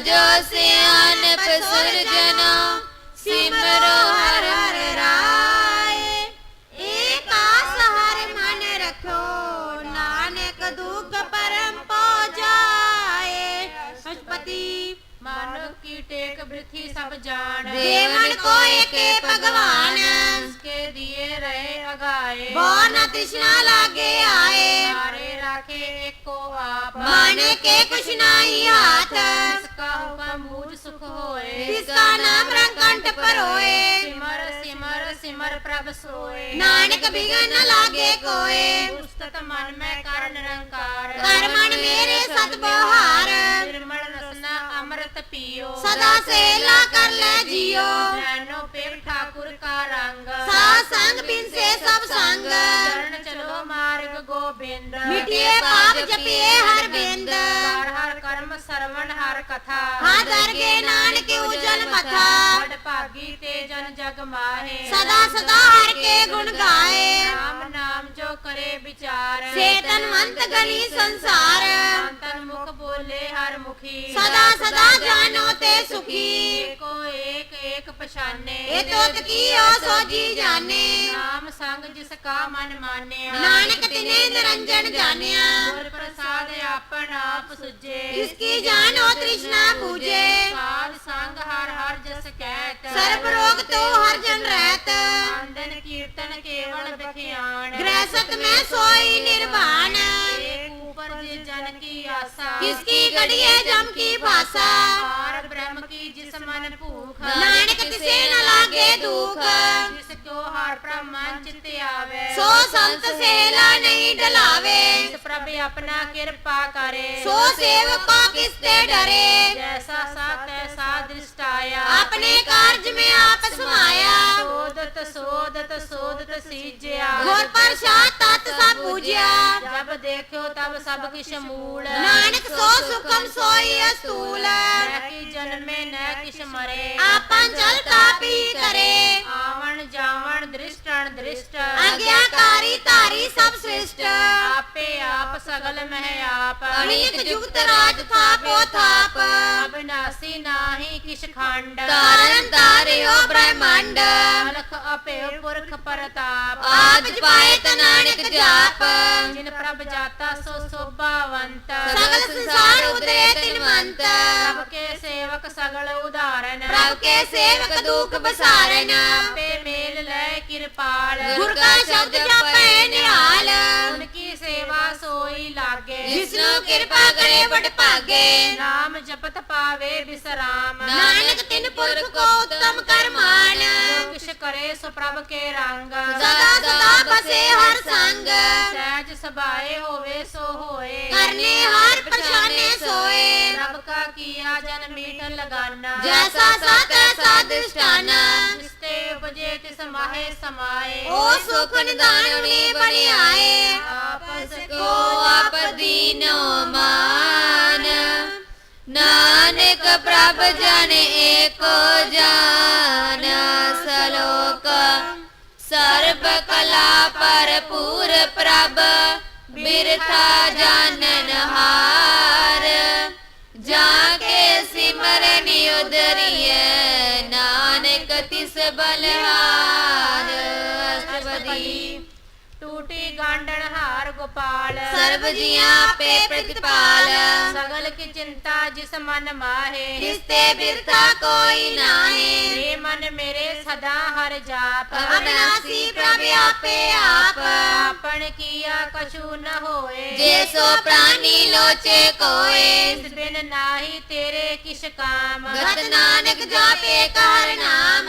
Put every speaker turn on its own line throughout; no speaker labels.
जो सियानप सिमरो हर हर राय। हर मन रखो नानक दुख परम
जाए। पशुपति मानव की टेक वृथि
सब जान। देवन को
एक भगवान। के दिए
रहे अगाए। बहुत तृष्णा लागे
आए। हरे राखे को
ਮਨ ਕੇ ਕੁਛ ਨਾਹੀ ਹਾਥ।
ਜਿਸਕਾ ਹੁਕਮ ਬੂਝ ਸੁਖ ਹੋਏ
ਤਿਸਕਾ ਨਾਮ ਰੰਕੰਠ ਪਰੋਏ
ਸਿਮਰ ਸਿਮਰ ਸਿਮਰ ਪ੍ਰਭ ਸੋਏ।
ਨਾਨਕ ਬਿਗਨ ਨ ਲਾਗੇ ਕੋਏ।
ਉਸਤਤ ਮਨ ਮੈਂ ਕਰ ਨਿਰੰਕਾਰ।
ਕਰ ਮਨ ਮੇਰੇ ਸਤ ਬਹਾਰ।
ਨਿਰਮਲ ਰਸਨਾ ਅੰਮ੍ਰਿਤ ਪੀਓ।
ਸਦਾ ਸੇਲਾ ਕਰ ਲੈ ਜੀਓ।
ਨੈਨੋ ਪੇਵ ਠਾਕੁਰ ਕਾ ਰੰਗ।
ਸਾ ਸੰਗ ਬਿਨ ਮਿਟਿਏ ਪਾਪ ਜਪਿਏ ਹਰ ਬਿੰਦ।
ਹਰ ਹਰ ਕਰਮ ਸਰਵਣ ਹਰ ਕਥਾ।
ਹਾਂ ਦਰਗੇ ਨਾਨਕ ਉਜਲ ਮਥਾ।
ਵਡ ਭਾਗੀ ਤੇ ਜਨ ਜਗ ਮਾਹੇ।
ਸਦਾ ਸਦਾ ਹਰ ਕੇ ਗੁਣ ਗਾਏ।
ਨਾਮ ਨਾਮ ਜੋ ਕਰੇ ਵਿਚਾਰ।
ਸੇ ਤਨਵੰਤ ਗਨੀ ਸੰਸਾਰ।
ਅੰਤਨ ਮੁਖ ਬੋਲੇ ਹਰ ਮੁਖੀ।
ਸਦਾ ਸਦਾ ਜਾਨੋ ਤੇ ਸੁਖੀ।
ਏਕੋ ਏਕ ਏਕ ਪਛਾਨੇ
ਇਹ ਤੋਤ ਕੀਓ ਸੋ ਜੀ ਜਾਣੇ
ਨਾਮ ਸੰਗ ਜਿਸ ਕਾ ਮਨ ਮਾਨਿਆ
ਨਾਨਕ ਤਿਨੇ ਨਿਰੰਜਨ ਜਾਣਿਆ
ਗੁਰ ਪ੍ਰਸਾਦ ਆਪਨ ਆਪ ਸੁਜੇ
ਜਿਸ ਕੀ ਜਾਣੋ ਤ੍ਰਿਸ਼ਨਾ ਪੂਜੇ
ਸਾਧ ਸੰਗ ਹਰ ਹਰ ਜਸ ਕਹਿਤ
ਸਰਬ ਰੋਗ ਤੋ ਹਰ ਜਨ ਰਹਿਤ
ਅੰਦਨ ਕੀਰਤਨ ਕੇਵਲ ਬਖਿਆਣ
ਗ੍ਰਹਿਸਤ ਮੈਂ ਸੋਈ ਨਿਰਵਾਣ
ਏਕ ਉਪਰ ਜੇ ਜਨ ਕੀ ਆਸਾ
ਕਿਸ ਕੀ ਗੜੀਏ ਜਮ ਕੀ ਭਾਸਾ
ਪਾਰ ਬ੍ਰਹਮ ਕੀ ਜਿਸ ਮਨ ਭੂਖ
ਨਾਨਕ ਤਿਸੇ ਨ ਲਾਗੇ ਦੁਖ।
ਜਿਸ ਕੋ ਹਰ ਪ੍ਰਮਨ ਚਿਤ ਆਵੇ।
ਸੋ ਸੰਤ ਸੇਲਾ ਨਹੀਂ ਡਲਾਵੇ।
ਜਿਸ ਪ੍ਰਭ ਆਪਣਾ ਕਿਰਪਾ ਕਰੇ।
ਸੋ ਸੇਵਕੋ ਕਿਸ ਤੇ ਡਰੇ।
ਜੈਸਾ ਸਾ ਤੈਸਾ ਦ੍ਰਿਸ਼ਟ ਆਇਆ
ਆਪਣੇ ਕਾਰਜ ਮੈਂ ਆਪ ਸਮਾਇਆ।
ਸੋਦਤ ਸੋਦਤ ਸੋਦਤ ਸੀਜਿਆ।
ਗੁਰ ਪ੍ਰਸਾਦ ਤਤ ਸਭ ਪੂਜਿਆ।
सब देखो तब
सब किश मूल नानक सो
सुखम सोई अस्तूल न जन्मे न
किश मरे। आपन जल
तापी करे। आवन जावन
दृष्टन दृष्ट। आज्ञाकारी तारी
सब श्रेष्ठ। आपे सगल में
आप अणित युक्त राज थापो
थाप। अविनाशी नाही किस
खंड। तारण तारयो
ब्रह्मांड। अलख अपे पुरख
प्रताप। आज पाए तनानिक जाप।
जिन प्रभ जाता सो सोभावंत।
सगल संसार उदय तिन
मंत। प्रभ के सेवक सगल
उदाहरण। प्रभ के सेवक दुख
बसारण। पे में ਕਿਰਪਾਲ
ਗੁਰ ਕਾ ਸ਼ਬਦ ਜਪੈ ਨਿਹਾਲ।
ਉਨ ਕੀ ਸੇਵਾ ਸੋਈ ਲਾਗੇ।
ਜਿਸਨੂੰ ਕਿਰਪਾ ਕਰੇ ਵਡ ਭਾਗੇ।
ਨਾਮ ਜਪਤ ਪਾਵੇ ਬਿਸਰਾਮ।
ਨਾਨਕ ਤਿਨ ਪੁਰਖ ਕੋ ਉਤਮ ਕਰਮਾਨ।
ਕਿਛ ਕਰੇ ਸੋ ਪ੍ਰਭ ਕੇ ਰੰਗ।
ਸਦਾ ਸਦਾ ਬਸੇ ਹਰ ਸੰਗ।
ਸਹਿਜ ਸਭਾਏ ਹੋਵੇ ਸੋ ਹੋਏ।
ਕਰਨੇ ਹਰ ਪਛਾਨੇ ਸੋਏ।
ਰੱਬ ਕਾ ਕੀਆ ਜਨ ਮੀਠ ਲਗਾਨਾ।
ਜੈਸਾ ਸਤ ਐਸਾ
समाहे समाए ओ सुख निदान में बने आए आपस को आप दीनो मान। नानक प्रभ
जन एक जान। सलोक
सर्व कला पर पूर
प्रभ बिरथा जानन हार। जाके सिमरन
उदरिया गोपाल सर्व जिया
पे प्रतिपाल। सगल की चिंता जिस
मन माहे। जिसते बिरता
कोई नाहे। हे मन मेरे
सदा हर जाप। अविनाशी प्रभ
आपे आप। आपण किया कछु न
होए। जैसो प्राणी लोचे कोए।
बिन नाही तेरे किस
काम। गत नानक जापे कर नाम।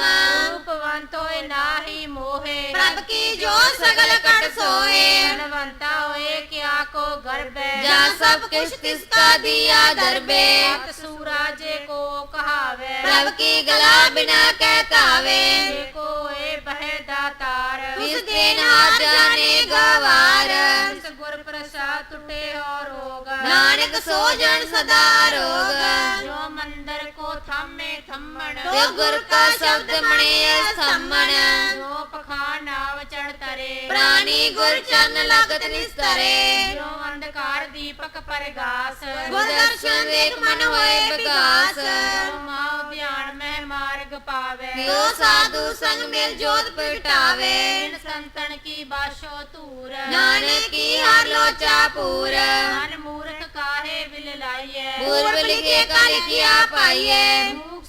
रूपवंत नाही मोहे। प्रभ की
जो सगल कट सोए। धनवंता होए क्या
को गर्भे जा सब
कुछ किसका दिया दरबे सूरज को
कहावे। रब की गला
बिना कहतावे। को ए बह
दातार उस दिन आ जाने गवार।
गुर प्रसाद टूटे और होगा
नानक सो जन सदा रोगा।
जो मंदिर को थमे थम्मण। गुर
का शब्द मणे सम्मण। जो
ਪ੍ਰਾਣੀ ਗੁਰ ਚਰਨ ਲਗਤ ਨਿਸਤਰੇ।
ਜਿਉ ਅੰਧਕਾਰ ਦੀਪਕ ਪਰਗਾਸ।
ਗੁਰ ਦਰਸ਼ਨ ਦੇਖ ਮਨ ਹੋਏ ਵਿਕਾਸ
ਮਾਉ ਧਿਆਨ ਮਹਿ ਮਾਰਗ ਪਾਵੇ।
ਜੋ ਸਾਧੂ ਸੰਗ ਮਿਲ ਜੋਤ
ਬਿਨ ਸੰਤਨ ਕੀ ਬਾਸ਼ੋ ਧੂਰ।
ਨਾਨਕ ਕੀ ਹਰ ਲੋਚਾ ਪੂਰ।
ਮਨ ਮੂਰਖ ਕਾਹੇ ਵਿਲ ਲਾਈਐ?
ਪੂਰਬ ਲਿਖੇ ਕਲ ਕੀਆ ਪਾਈਏ
ਮੂਖ ਸੂਖ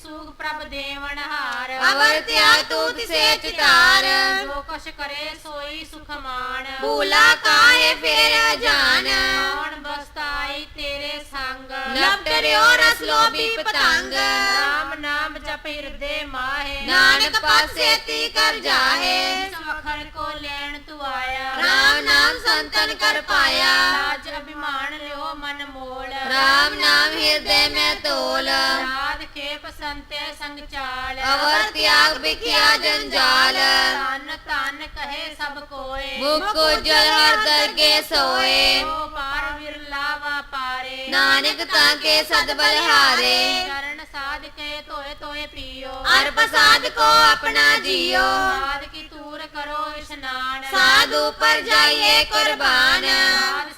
ਪ੍ਰਭ ਦੇਵਨ ਹਾਰ।
ਅਵਰ ਤਿਆਗ ਤੂ ਤਿਸੇ ਚਿਤਾਰ
ਜੋ ਕਛ ਕਰੇ ਸੋਈ ਸੁਖ ਮਾਣ।
ਭੂਲਾ ਕਾਹੇ ਫੇਰ ਜਾਨ
ਕੌਣ ਬਸਤਾਈ ਤੇਰੇ ਸੰਗ।
ਲਪਟਰਿਓ ਰਸ ਲੋਭੀ ਪਤੰਗ।
ਨਾਮ ਨਾਮ ਜਪ ਹਿਰਦੇ ਮਾਹੇ।
ਨਾਨਕ ਪਾਸੇ ਤੀ ਕਰ ਜਾਹੇ।
ਇਸ ਵਖਰ ਕੋ ਲੈਣ ਤੂੰ ਆਇਆ।
ਰਾਮ ਨਾਮ ਸੰਤਨ ਕਰ ਪਾਇਆ।
ਰਾਜ ਅਭਿਮਾਨ ਲਿਓ ਮਨ ਮੋਲ।
ਰਾਮ ਨਾਮ ਹਿਰਦੇ ਮੈਂ ਤੋਲ।
ਰਾਧ ਖੇਪ ਸੰਤੇ ਸੰਗ ਚਾਲ।
ਅਵਰ ਤਿਆਗ ਵਿਖਿਆ ਜੰਜਾਲ।
ਧਨ ਧਨ ਕਹੇ ਸਭ ਕੋਏ।
ਮੁਖ ਉਜਲ ਹਰ ਦਰਗੇ ਸੋਏ।
ਉਹ ਪਾਰ ਵਿਰਲਾ ਵਾ ਪਾਰੇ।
ਨਾਨਕ ਤਾਂ ਕੇ ਸਦ ਬਲਿਹਾਰੇ
ਚਰਨ ਸਾਧ ਕੇ ਤੋਏ ਤੋਏ ਪੀਓ
ਅਰ ਪ੍ਰਸਾਦ ਕੋ ਆਪਣਾ ਜੀਓ।
ਸਾਧ ਕੀ ਤੂਰ ਕਰੋ ਇਸ਼ਨਾਨ।
ਸਾਧੂ ਪਰ ਜਾਈਏ ਕੁਰਬਾਨ।
ਸਾਧ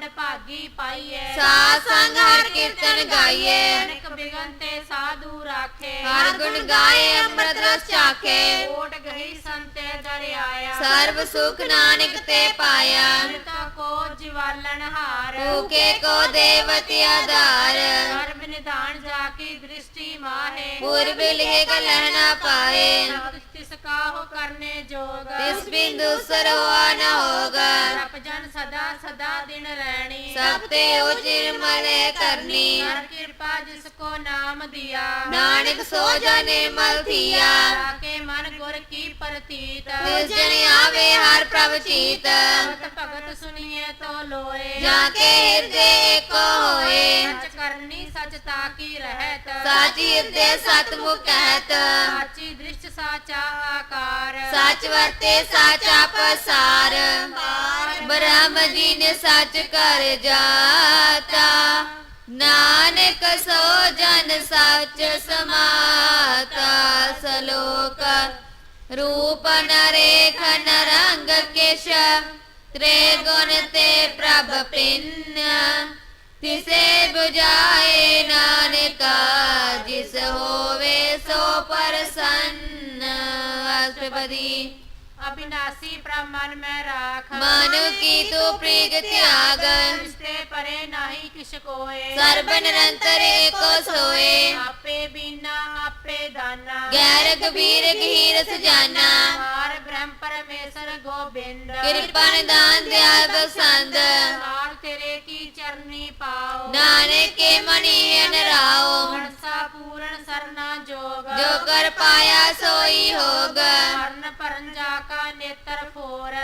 ਵਡ ਭਾਗੀ ਪਾਈਏ।
ਸਾਧ ਸੰਗ ਹਰ ਕੀਰਤਨ ਗਾਈਏ।
ਅਨੇਕ ਬਿਗਨ ਤੇ ਸਾਧੂ ਰਾਖੇ।
ਹਰ ਗੁਣ ਗਾਏ ਅੰਮ੍ਰਿਤ ਰਸ ਚਾਖੇ।
ਕੋਟ ਗਈ ਸੰਤੇ
ਸਰਬ ਸੁਖ ਨਾਨਕ ਤੇ ਪਾਇਆ।
ਅੰਮ੍ਰਿਤਾ ਕੋ ਜਿਵਾਲਣ ਹਾਰ।
ਭੂਕੇ ਕੋ ਦੇਵਤੀ ਆਧਾਰ।
ਸਰਬ ਨਿਧਾਨ ਜਾ ਕੀ ਦ੍ਰਿਸ਼ਟੀ ਮਾਹੇ।
ਪੂਰਬ ਲਿਖੇ ਕਾ ਲਹਿਣਾ ਪਾਏ।
ਤਿਸ ਕਾਹੋ ਕਰਨੇ ਜੋਗ।
ਤਿਸ ਬਿੰਦੂ ਸਰਵਾ ਨ ਹੋਗਾ।
ਜਪ ਜਨ ਸਦਾ ਸਦਾ ਦਿਨ ਰਹਿਣੀ।
ਸਭ ਤੇ ਉਚਿਰ ਮਲੇ ਕਰਨੀ
ਹਰ ਕਿਰਪਾ ਜਿਸ ਕੋ ਨਾਮ ਦਿਆ।
ਨਾਨਕ ਸੋ ਜਨੇ ਮਲ ਥੀਆ
ਰਾਕੇ ਮਨ ਗੁਰ ਕੀ ਪ੍ਰਤੀਤ।
ਤਿਸ ਜਨ ਆਵੇ ਹਰ ਪ੍ਰਭ ਚੀਤ।
ਭਗਤ ਭਗਤ ਸੁਣੀਏ ਤੋ ਲੋਏ।
ਜਾ ਕੇ ਹਿਰਦੇ ਏਕੋ ਹੋਏ।
ਸੱਚ ਕਰਨੀ ਸੱਚ ਤਾ ਕੀ ਰਹਿਤ।
ਸਾਚੀ ਹਿਰਦੇ ਸਤਮੁਖ ਕਹਿਤ।
ਸਾਚੀ ਦ੍ਰਿਸ਼ਟ ਸਾਚਾ ਆਕਾਰ।
ਸੱਚ ਵਰਤੇ ਸਾਚਾ ਪਸਾਰ। ब्रह्म जी ने सच कर जाता। नानक सो जन सच समाता। सलोक रूप नरेख नरंग केश, त्रिगुण ते प्रभ पिन्न। तिसे बुझाए नानका, जिस होवे सो प्रसन्न। अष्टपदी अविनाशी ब्राह्मण
में राख। मन की तो
तू तो प्रीत त्याग। इसते
परे नाही किस को सर्व
निरंतर एक सोए। आपे
बिना आपे दाना। गैर
कबीर गहीर सजाना। हार
ब्रह्म परमेश्वर गोविंद। कृपा
दान दया बसंद हार
तेरे की चरनी पाओ। नानक
के मणि राओ। मनसा
पूर्ण सरना जोग। जो कर पाया सोई होगा। ਕਾ ਨੇਤਰ ਫੋਰ